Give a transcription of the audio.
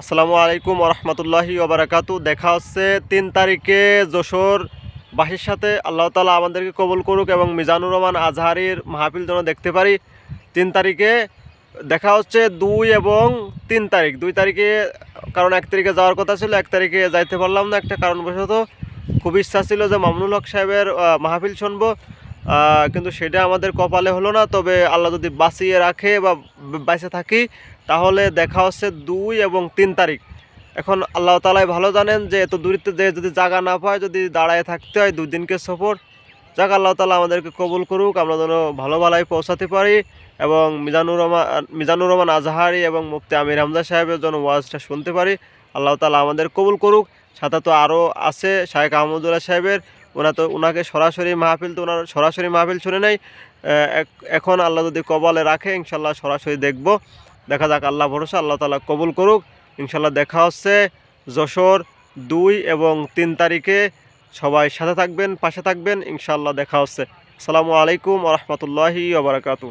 আসসালামু আলাইকুম রহমতুল্লাহি ওবরাকাতু। দেখা হচ্ছে তিন তারিখে যশোর বাসির সাথে। আল্লাহ তালা আমাদেরকে কবুল করুক এবং মিজানুর রহমান আজহারির মাহফিল যেন দেখতে পারি। তিন তারিখে দেখা হচ্ছে দুই এবং তিন তারিখ। দুই তারিখে, কারণ এক তারিখে যাওয়ার কথা ছিল, এক তারিখে যাইতে পারলাম না। একটা কারণবশত খুব ইচ্ছা ছিল যে মামুনুল হক সাহেবের মাহফিল শুনব। কিন্তু সেটা আমাদের কপালে হলো না, তবে আল্লাহ যদি বাঁচিয়ে রাখে বা বেঁচে থাকি, তাহলে দেখা হচ্ছে দুই এবং তিন তারিখ। এখন আল্লাহ তালাই ভালো জানেন যে এত দূরিতে যে যদি জায়গা না পায়, যদি দাঁড়ায় থাকতে হয় দুই দিনকে সফর, যাক আল্লাহ তালা আমাদেরকে কবুল করুক, আমরা যেন ভালো ভালোই পৌঁছাতে পারি এবং মিজানুর রহমান মিজানুর রহমান আজহারি এবং মুফতি আমির হামজা সাহেবের জন্য ওয়াজটা শুনতে পারি, আল্লাহ তালা আমাদের কবুল করুক। সাথে তো আরও আছে শাহেখ আহমদুল্লাহ সাহেবের ওনা তো ওনাকে সরাসরি মাহফিল তো ওনার সরাসরি মাহফিল শুনে নেই। এখন আল্লাহ যদি কবালে রাখে ইনশাল্লাহ সরাসরি দেখব। দেখা যাক, আল্লাহ ভরসা, আল্লাহ তালা কবুল করুক। ইনশাল্লাহ দেখা হচ্ছে যশোর দুই এবং তিন তারিখে। সবাই সাথে থাকবেন, পাশে থাকবেন ইনশাল্লাহ দেখা হচ্ছে। আসসালামু আলাইকুম রহমতুল্লাহি ওবরাকাতু